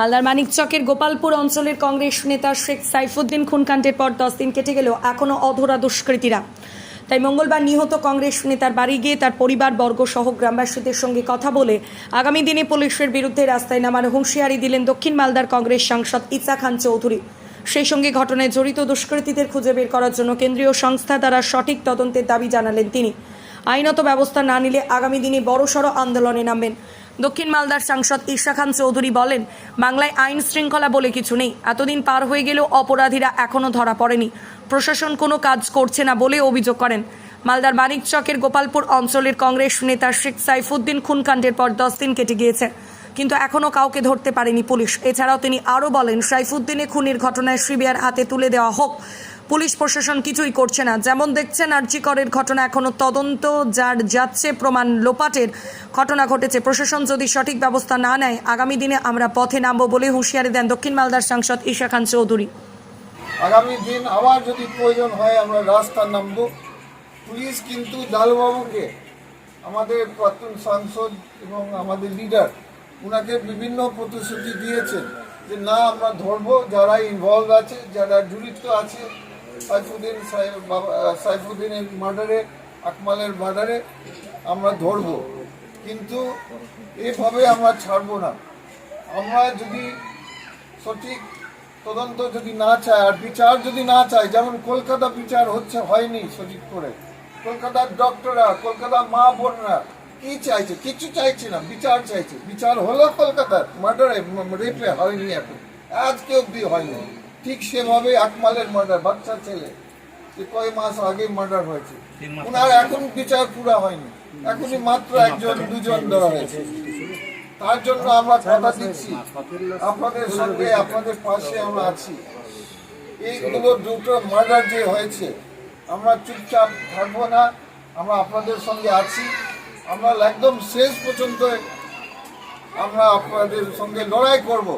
মালদার মানিকচকের গোপালপুর অঞ্চলের কংগ্রেস নেতা শেখ সাইফুদ্দিন খুনকাণ্ডের পর দশ দিন কেটে গেলেও এখনও অধরা দুষ্কৃতীরা। তাই মঙ্গলবার নিহত কংগ্রেস নেতার বাড়ি গিয়ে তার পরিবার, বর্গ সহ গ্রামবাসীদের সঙ্গে কথা বলে আগামী দিনে পুলিশের বিরুদ্ধে রাস্তায় নামার হুঁশিয়ারি দিলেন দক্ষিণ মালদার কংগ্রেস সাংসদ ইসা খান চৌধুরী। সেই সঙ্গে ঘটনায় জড়িত দুষ্কৃতীদের খুঁজে বের করার জন্য কেন্দ্রীয় সংস্থা দ্বারা সঠিক তদন্তের দাবি জানালেন তিনি। আইনত ব্যবস্থা না নিলে আগামী দিনে বড়সড় আন্দোলনে নামবেন। দক্ষিণ মালদার সাংসদ ঈশা খান চৌধুরী বলেন, বাংলায় আইন শৃঙ্খলা বলে কিছু নেই। এতদিন পার হয়ে গেলেও অপরাধীরা এখনও ধরা পড়েনি। প্রশাসন কোনো কাজ করছে না বলে অভিযোগ করেন। মালদার মানিকচকের গোপালপুর অঞ্চলের কংগ্রেস নেতা শেখ সাইফুদ্দিন খুনকাণ্ডের পর দশ দিন কেটে গিয়েছে, কিন্তু এখনও কাউকে ধরতে পারেনি পুলিশ। এছাড়াও তিনি আরও বলেন, সাইফুদ্দিনে খুনের ঘটনায় সিবিআর হাতে তুলে দেওয়া হোক। পুলিশ প্রশাসন কিছুই করছে না। যেমন দেখছেন আর্জিকরের ঘটনা এখনও তদন্ত যার যাচ্ছে, প্রমাণ লোপাটের ঘটনা ঘটেছে। প্রশাসন যদি সঠিক ব্যবস্থা না নেয়, আগামী দিনে আমরা পথে নামবো বলে হুঁশিয়ারি দেন দক্ষিণ মালদার সাংসদ ঈশা খান চৌধুরী। আগামী দিন আবার যদি প্রয়োজন হয়, আমরা রাস্তা নামব। পুলিশ কিন্তু দালবাবুকে আমাদের প্রাক্তন সাংসদ এবং আমাদের লিডার ওনাকে বিভিন্ন প্রতিশ্রুতি দিয়েছেন যে, না, আমরা ধরবো, যারা ইনভলভ আছে, যারা জড়িত আছে সাইফুদ্দিন সাইফুদ্দিনের মার্ডারে, আকমালের মার্ডারে আমরা ধরবো। কিন্তু এভাবে আমরা ছাড়বো না। আমরা যদি সঠিক তদন্ত যদি না চায় আর বিচার যদি না চায় যেমন কলকাতা বিচার হচ্ছে, হয়নি সঠিক করে। কলকাতার ডক্টররা, কলকাতার মা বোনরা কি চাইছে? কিছু চাইছে না, বিচার চাইছে। বিচার হলো কলকাতার মার্ডারে রেপে হয়নি এখন। আজকে অব্দি হয়নি। ঠিক সেভাবে আকমালের মার্ডার বাচ্চা ছেলে। যে কয় মাস আগে মার্ডার হয়েছে। ওনার এখন বিচার পুরা হয়নি। এখনই মাত্র একজন দুজন ধরা হয়েছে। তার জন্য আমরা কথা দিচ্ছি। আপনাদের সঙ্গে আপনাদের পাশে আমরা আছি। এইগুলো দুটো মার্ডার যে হয়েছে আমরা চুপচাপ থাকব না। আমরা আপনাদের সঙ্গে আছি। আমরা একদম শেষ পর্যন্ত আমরা আপনাদের সঙ্গে লড়াই করব।